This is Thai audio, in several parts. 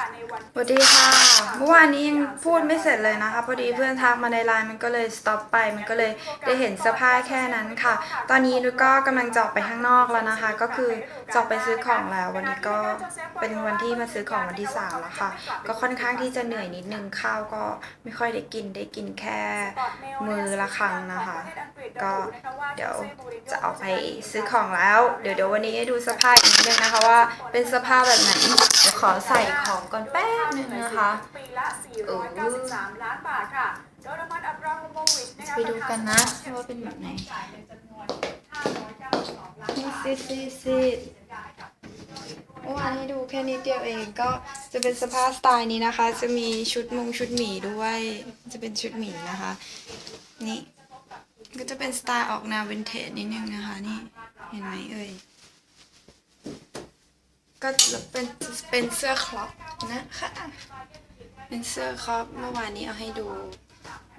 สวัสดีค่ะ เมื่อวานนี้ยังพูดไม่เสร็จเลยนะคะพอดีเพื่อนทักมาในไลน์มันก็เลยสต็อปไป มันก็เลยได้เห็นเสื้อผ้าแค่นั้นค่ะ ตอนนี้นุชก็กำลังจะออกไปข้างนอกแล้วนะคะ ก็คือจะออกไปซื้อของแล้ว วันนี้ก็เป็นวันที่มาซื้อของวันที่สามแล้วค่ะ ก็ค่อนข้างที่จะเหนื่อยนิดนึงข้าวก็ไม่ค่อยได้กินได้กินแค่มือละครั้งนะคะ ก็เดี๋ยวจะออกไปซื้อของแล้ว เดี๋ยวเดี๋ยววันนี้ให้ดูเสื้อผ้าอีกนิดนึงนะคะว่าเป็นเสื้อผ้าแบบไหนเดี๋ยวขอใส่ของก่อนแป๊บนึงนะคะปีละ493 ล้านบาทค่ะโดยน้ำมันอับราโมโมวิชนะคะไปดูกันนะว่าเป็นแบบไหนจ่ายเป็นจำนวน592ล้านนี่บาทซีซีซีเมื่อวานให้ดูแค่นิดเดียวเองก็จะเป็นเสภาพสไตล์นี้นะคะ จะมีชุดมุงชุดหมีด้วย จะเป็นชุดหมีนะคะ นี่ ก็จะเป็นสไตล์ออกแนววินเทจนิดนึงนะคะ นี่ เห็นไหมเอ่ย ก็จะเป็นเป็นเสื้อครอปนะคะ เป็นเสื้อครอปเมื่อวานนี้เอาให้ดู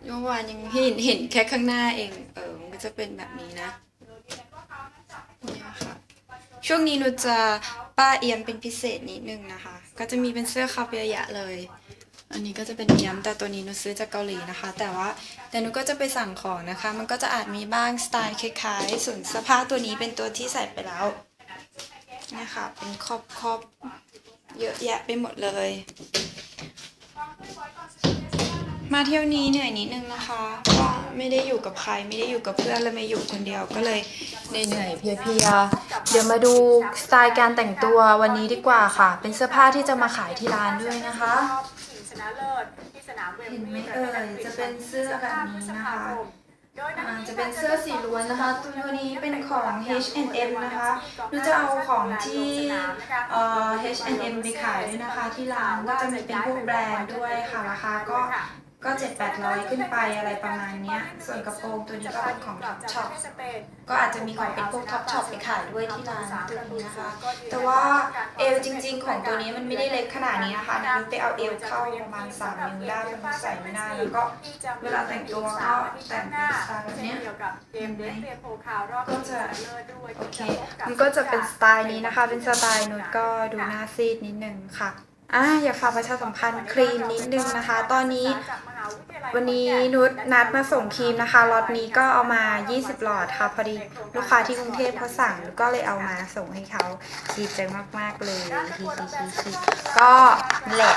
เมื่อวานยังเห็นเห็นแค่ข้างหน้าเอง เออ มันก็จะเป็นแบบนี้นะเนี่ยค่ะ ช่วงนี้หนูจะป้าเอียมเป็นพิเศษนิดนึงนะคะ ก็จะมีเป็นเสื้อคาเปียยะเลย อันนี้ก็จะเป็นเอียมแต่ตัวนี้หนูซื้อจากเกาหลีนะคะ แต่ว่าแต่หนูก็จะไปสั่งของนะคะ มันก็จะอาจมีบ้างสไตล์คล้ายๆส่วนเสื้อผ้าตัวนี้เป็นตัวที่ใส่ไปแล้ว ค่ะ เป็นครอบครอบเยอะแยะไปหมดเลย มาเที่ยวนี้เหนื่อยนิดนึงนะคะก็ไม่ได้อยู่กับใครไม่ได้อยู่กับเพื่อนเลยมาอยู่คนเดียวก็เลยเหนื่อยๆเพลียๆเดี๋ยวมาดูสไตล์การแต่งตัววันนี้ดีกว่าค่ะ เป็นเสื้อผ้าที่จะมาขายที่ร้านด้วยนะคะชิงชนะเลิศที่สนามเวมเห็นไหมบลีย์เอ่ยจะเป็นเสื้อแบบนี้นะคะอ่า จะเป็นเสื้อสีล้วนนะคะ ตัวนี้เป็นของ H&M นะคะหนูจะเอาของที่ H&M ไปขายด้วยนะคะ ที่ร้านก็จะมีเป็นพวกแบรนด์ด้วยค่ะ ราคาก็ ก็เจ็ดแปดร้อยขึ้นไปอะไรประมาณเนี้ย ส่วนกระโปรงตัวนี้ก็เป็นของ Top Shop ก็อาจจะมีของเป็นพวกท็อปช็อปไปขายด้วยที่ร้านตัวนี้นะคะ แต่ว่าเอวจริง ๆ ของตัวนี้มันไม่ได้เล็กขนาดนี้นะคะนุ้ไปเอาเอวเข้าประมาณ3นิ้วได้มันใส่ไม่ได้แล้วก็เวลาแต่งตัวก็แต่งเป็นสไตล์แบบเนี้ยเกี่ยวกับเกมเรียนเรียนโพลข่าวรอบก็จะชิงชนะเลิศด้วยโอเคมันก็จะเป็นสไตล์นี้นะคะ เป็นสไตล์นุชก็ดูหน้าซีดนิดนึงค่ะอ่าอยากฝากประชาสัมพันธ์ครีมนิดนึงนะคะ ตอนนี้ วันนี้นุชนัดมาส่งครีมนะคะล็อตนี้ก็เอามา 20 หลอดค่ะ พอดีลูกค้าที่กรุงเทพเขาสั่งก็เลยเอามาส่งให้เขาดีใจมากๆเลยฮีฮีฮีฮีก็แหละ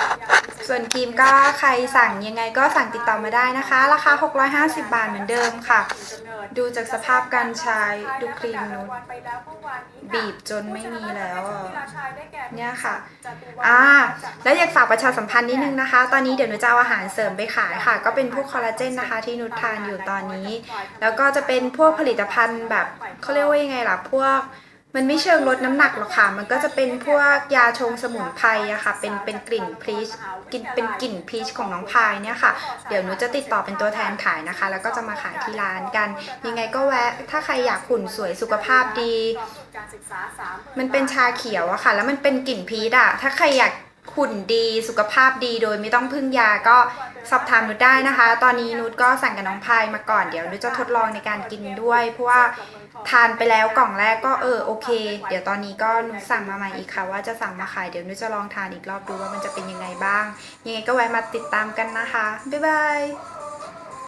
ส่วนครีมก็ใครสั่งยังไงก็สั่งติดต่อมาได้นะคะ ราคา 650 บาทเหมือนเดิมค่ะ ดูจากสภาพการใช้ดูครีมนุชบีบจนไม่มีแล้วเนี่ยค่ะอ่าแล้วอยากฝากประชาสัมพันธ์นิดนึงนะคะ ตอนนี้เดี๋ยวหนูจะเอาอาหารเสริมไปขายค่ะ ก็เป็นพวกคอลลาเจนนะคะที่นุชทานอยู่ตอนนี้ แล้วก็จะเป็นพวกผลิตภัณฑ์แบบเขาเรียกว่ายังไงล่ะพวก มันไม่เชิงลดน้ำหนักหรอกค่ะ มันก็จะเป็นพวกยาชงสมุนไพรอะค่ะ เป็นเป็นกลิ่นพีชกลิ่นเป็นกลิ่นพีชของน้องพายเนี่ยค่ะ เดี๋ยวหนูจะติดต่อเป็นตัวแทนขายนะคะ แล้วก็จะมาขายที่ร้านกัน ยังไงก็แวะ ถ้าใครอยากหุ่นสวยสุขภาพดี มันเป็นชาเขียวอะค่ะ แล้วมันเป็นกลิ่นพีชอะถ้าใครอยาก หุ่นดีสุขภาพดีโดยไม่ต้องพึ่งยาก็สอบถามนุชได้นะคะ ตอนนี้นุชก็สั่งกับน้องพายมาก่อนเดี๋ยวนุชจะทดลองในการกินด้วย เพราะว่าทานไปแล้วกล่องแรกก็เออโอเค เดี๋ยวตอนนี้ก็นุชสั่งมาใหม่อีกค่ะ ว่าจะสั่งมาขายเดี๋ยวนุชจะลองทานอีกรอบดูว่ามันจะเป็นยังไงบ้าง ยังไงก็แวะมาติดตามกันนะคะบ๊ายบาย